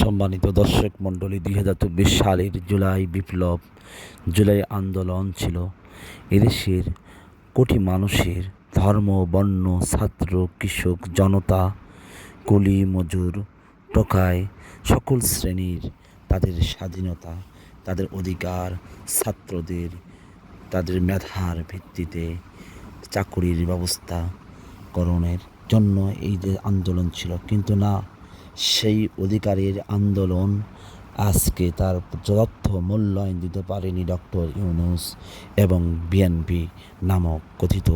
সম্মানিত দর্শক মণ্ডলী, দুই হাজার চব্বিশ সালের জুলাই বিপ্লব, জুলাই আন্দোলন ছিল। এদেশের কোটি মানুষের ধর্ম, বর্ণ, ছাত্র, কৃষক, জনতা, কুলি, মজুর টোকাই সকল শ্রেণির তাদের স্বাধীনতা, তাদের অধিকার, ছাত্রদের, তাদের মেধার ভিত্তিতে চাকুরির ব্যবস্থা করণের জন্য এই যে আন্দোলন ছিল। কিন্তু না সেই অধিকারের আন্দোলন আজকে তার যথার্থ মূল্যায়ন দিতে পারেনি ডক্টর ইউনুস এবং বিএনপি নামক কথিত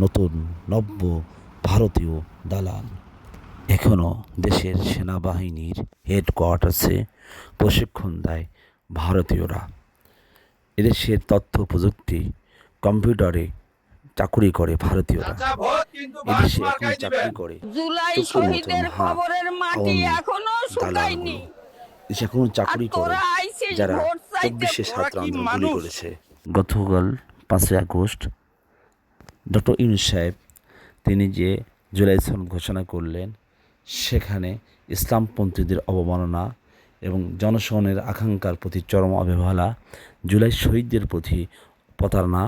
নতুন নব্য ভারতীয় দালাল। এখনও দেশের সেনাবাহিনীর হেডকোয়ার্টার্সে প্রশিক্ষণ দেয় ভারতীয়রা। এদেশের তথ্য প্রযুক্তি, কম্পিউটারে চাকুরি করে ভারতীয়রা। এদেশে এখন চাকরি করে। চোখের মাটি এখনও শুকায়নি। দালালগুলো। দেশে এখন চাকরি করে যারা চব্বিশে তোরা ছাত্র আন্দোলন গুলি করেছে। গতকাল পাঁচই আগস্ট ডক্টর ইউনুস সাহেব তিনি যে জুলাই সনদ ঘোষণা করলেন সেখানে ইসলামপন্থীদের অবমাননা এবং জনসনের আকাঙ্ক্ষার প্রতি চরম অবহেলা জুলাই শহীদদের প্রতি প্রতারণা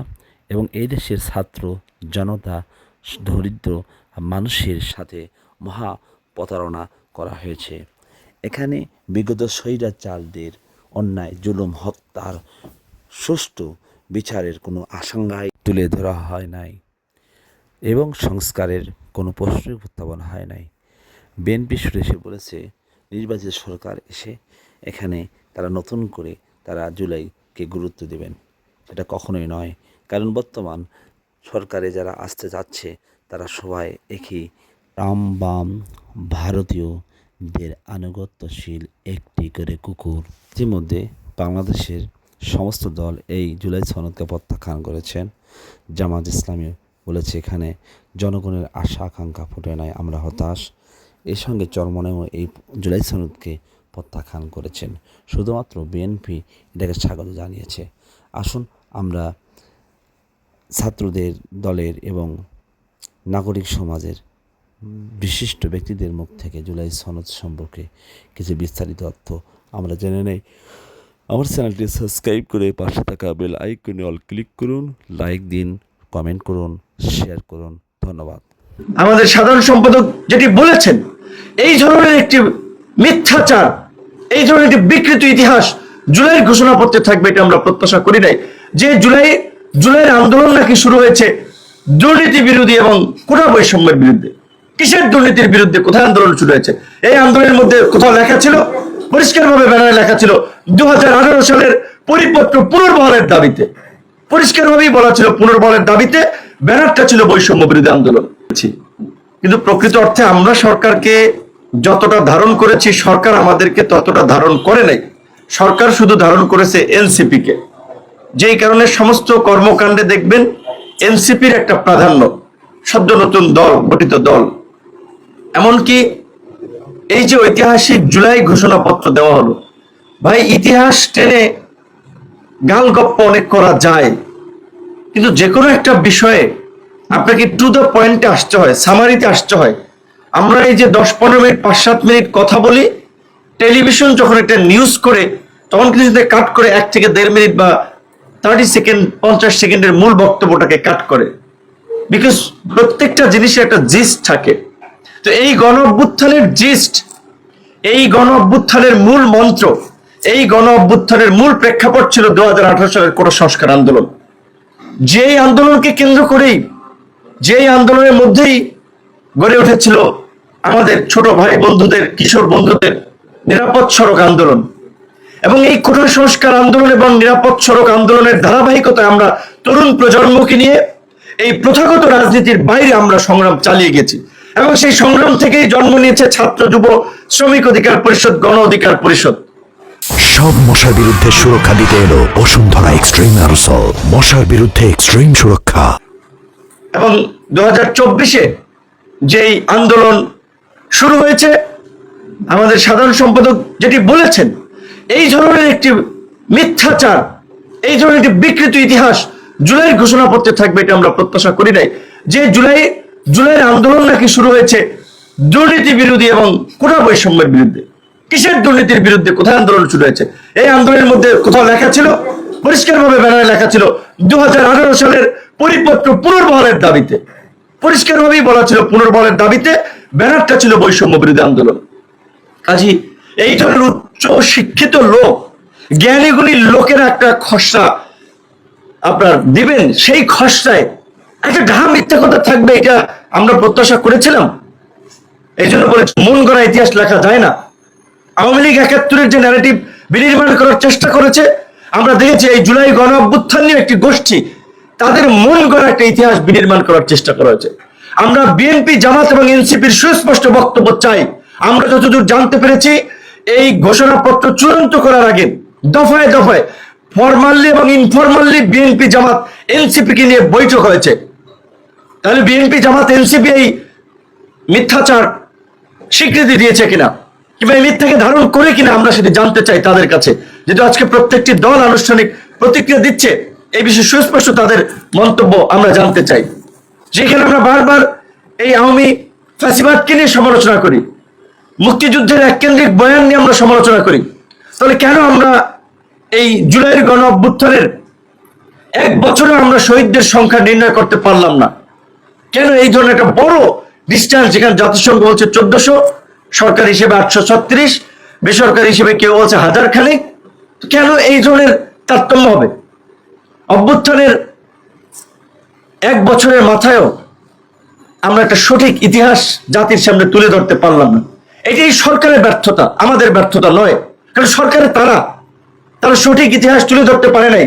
এবং এই দেশের ছাত্র জনতা দরিদ্র মানুষের সাথে মহা প্রতারণা করা হয়েছে। এখানে বিগত স্বৈরাচারদের অন্যায়, জুলুম, হত্যার সুষ্ঠু বিচারের কোনো আশঙ্কায় তুলে ধরা হয় নাই এবং সংস্কারের কোনো প্রশ্নই উত্থাপন হয় নাই। বিএনপি এসে বলেছে, নির্বাচিত সরকার এসে এখানে তারা নতুন করে তারা জুলাইকে গুরুত্ব দেবেন। এটা কখনোই নয়, কারণ বর্তমান সরকারে যারা আসতে যাচ্ছে, তারা সবাই একই। রাম বাম ভারতীয়দের আনুগত্যশীল একটি করে কুকুর। ইতিমধ্যে বাংলাদেশের সমস্ত দল এই জুলাই সনদকে প্রত্যাখ্যান করেছেন। জামাত ইসলামী বলেছে এখানে জনগণের আশা, আকাঙ্ক্ষা ফুটে নাই আমরা হতাশ। এর সঙ্গে চরমনেও এই জুলাই সনদকে প্রত্যাখ্যান করেছেন। শুধুমাত্র বিএনপি এটাকে স্বাগত জানিয়েছে। আসুন আমরা ছাত্রদের দলের এবং নাগরিক সমাজের বিশিষ্ট ব্যক্তিদের মুখ থেকে জুলাই সনদ সম্পর্কে কিছু বিস্তারিত তথ্য আমরা জেনে নেই। আমার চ্যানেলটি সাবস্ক্রাইব করে পাশে থাকা বেল আইকনে অল ক্লিক করুন, লাইক দিন, কমেন্ট করুন, শেয়ার করুন। ধন্যবাদ। আমাদের সাধারণ সম্পাদক যেটি বলেছেন, এই ধরনের একটি মিথ্যাচার, এই ধরনের একটি বিকৃত ইতিহাস জুলাইয়ের ঘোষণাপত্রে থাকবে এটা আমরা প্রত্যাশা করি নাই। যে জুলাই জুলাইয়ের আন্দোলন নাকি শুরু হয়েছে? দুর্নীতি বিরোধী এবং কোটা বৈষম্যের বিরুদ্ধে। কিসের দুর্নীতির বিরুদ্ধে কোথায় আন্দোলন শুরু হয়েছে? এই আন্দোলনের মধ্যে কোথাও লেখা ছিল, পরিষ্কারভাবে ব্যানারে লেখা ছিল দু সালের পরিপত্র পুনর্বহালের দাবিতে। পরিষ্কারভাবেই বলা ছিল পুনর্বলের দাবিতে ব্যানারটা ছিল বৈষম্য বিরোধী আন্দোলন। কিন্তু প্রকৃত অর্থে আমরা সরকারকে যতটা ধারণ করেছি, সরকার আমাদেরকে ততটা ধারণ করে নাই। সরকার শুধু ধারণ করেছে এনসিপি কে যেই কারণে সমস্ত কর্মকাণ্ডে দেখবেন এনসিপির একটা প্রাধান্য, সদ্য নতুন দল, গঠিত দল। এমনকি এই যে ঐতিহাসিক জুলাই ঘোষণাপত্র দেওয়া হলো, ভাই ইতিহাস টেনে গাল গপ্প অনেক করা যায়। কিন্তু যে কোনো একটা বিষয়ে আপনাকে টু দ্য পয়েন্টে আসতে হয় সামারিতে আসতে হয়। আমরা এই যে দশ পনেরো মিনিট, পাঁচ সাত মিনিট কথা বলি টেলিভিশন যখন একটা নিউজ করে, তখন কিন্তু কাট করে এক থেকে দেড় মিনিট বা থার্টি সেকেন্ড পঞ্চাশ সেকেন্ডের মূল বক্তব্যটাকে কাট করে। বিকজ প্রত্যেকটা জিনিসের একটা জিস্ট থাকে। তো এই গণ অভ্যুত্থানের জিস্ট এই গণ অভ্যুত্থানের মূল মন্ত্র, এই গণ অভ্যুত্থানের মূল প্রেক্ষাপট ছিল দু হাজার আঠারো সালের কোটা সংস্কার আন্দোলন। যেই আন্দোলনকে কেন্দ্র করেই, যেই আন্দোলনের মধ্যেই গড়ে উঠেছিল আমাদের ছোট ভাই বন্ধুদের, কিশোর বন্ধুদের নিরাপদ সড়ক আন্দোলন। এবং এই কোটা সংস্কার আন্দোলন এবং নিরাপদ সড়ক আন্দোলনের ধারাবাহিকতায় আমরা তরুণ প্রজন্মকে নিয়ে এই প্রথাগত রাজনীতির বাইরে আমরা সংগ্রাম চালিয়ে গেছি। এবং সেই সংগ্রাম থেকেই জন্ম নিয়েছে ছাত্র যুব শ্রমিক অধিকার পরিষদ গণ অধিকার পরিষদ। সব মশার বিরুদ্ধে সুরক্ষা দিতে এলো বসুন্ধরা এক্সট্রিম অ্যারোসল। মশার বিরুদ্ধে এক্সট্রিম সুরক্ষা। এবং দু হাজার চব্বিশে যেই আন্দোলন শুরু হয়েছে আমাদের সাধারণ সম্পাদক যেটি বলেছেন এই ধরনের একটি মিথ্যাচার, এই ধরনের একটি বিকৃত ইতিহাস জুলাইয়ের ঘোষণাপত্রে থাকবে এটা আমরা প্রত্যাশা করি নাই। যে জুলাই, জুলাইয়ের আন্দোলন নাকি শুরু হয়েছে দুর্নীতি বিরোধী এবং কোটা বৈষম্যের বিরুদ্ধে। কিসের দুর্নীতির বিরুদ্ধে কোথায় আন্দোলন শুরু হয়েছে? এই আন্দোলনের মধ্যে কোথাও লেখা ছিল, পরিষ্কারভাবে ব্যানারে লেখা ছিল দু হাজার আঠারো সালের পরিপত্র পুনর্বহালের দাবিতে। পরিষ্কারভাবেই বলা ছিল পুনর্বহালের দাবিতে ব্যানারটা ছিল বৈষম্য বিরোধী আন্দোলন। কাজী, এই ধরনের শিক্ষিত লোক, জ্ঞানীগুলি লোকের একটা খসড়া আপনার দিবেন, সেই খসড়ায় একটা ঢা মিথ্যা কথা থাকবে, এটা আমরা প্রত্যাশা করেছিলাম। এই জন্য বলে মন গড়া ইতিহাস লেখা যায় না। আওয়ামী লীগ একাত্তরের যে ন্যারেটিভ বিনির্মাণ করার চেষ্টা করেছে, আমরা দেখেছি এই জুলাই গণ অভ্যুত্থান নিয়ে একটি গোষ্ঠী, তাদের মন গড়া একটা ইতিহাস বিনির্মাণ করার চেষ্টা করা হয়েছে। আমরা বিএনপি, জামাত এবং এনসিপির সুস্পষ্ট বক্তব্য চাই। আমরা যতদূর জানতে পেরেছি এই ঘোষণাপত্র চূড়ান্ত করার আগে দফায় দফায় ফরমালি এবং ইনফরমালি বিএনপি জামাত এনসিপি কে নিয়ে বৈঠক হয়েছে। তাহলে বিএনপি জামাত এনসিপি এই মিথ্যাচার স্বীকৃতি দিয়েছে কিনা? কিংবা এই মিথ্যাকে ধারণ করে কিনা আমরা সেটি জানতে চাই তাদের কাছে। যেহেতু আজকে প্রত্যেকটি দল আনুষ্ঠানিক প্রতিক্রিয়া দিচ্ছে, এই বিষয়ে সুস্পষ্ট তাদের মন্তব্য আমরা জানতে চাই। যেখানে আমরা বারবার এই আওয়ামী ফ্যাসিবাদকে নিয়ে সমালোচনা করি। মুক্তিযুদ্ধের এক কেন্দ্রিক বয়ান নিয়ে আমরা সমালোচনা করি। তাহলে কেন আমরা এই জুলাইয়ের গণ অভ্যুত্থানের এক বছরে আমরা শহীদদের সংখ্যা নির্ণয় করতে পারলাম না? কেন এই ধরনের একটা বড় ডিস্টেন্স যেখানে জাতিসংঘ বলছে চোদ্দশো, সরকার হিসেবে আটশো ছত্রিশ, বেসরকারি হিসেবে কেউ বলছে হাজার খানিক কেন এই ধরনের তারতম্য হবে? অভ্যুত্থানের এক বছরের মাথায়ও আমরা একটা সঠিক ইতিহাস জাতির সামনে তুলে ধরতে পারলাম না। এটাই সরকারের ব্যর্থতা, আমাদের ব্যর্থতা নয়। কারণ সরকারের তারা তারা সঠিক ইতিহাস তুলে ধরতে পারে নাই।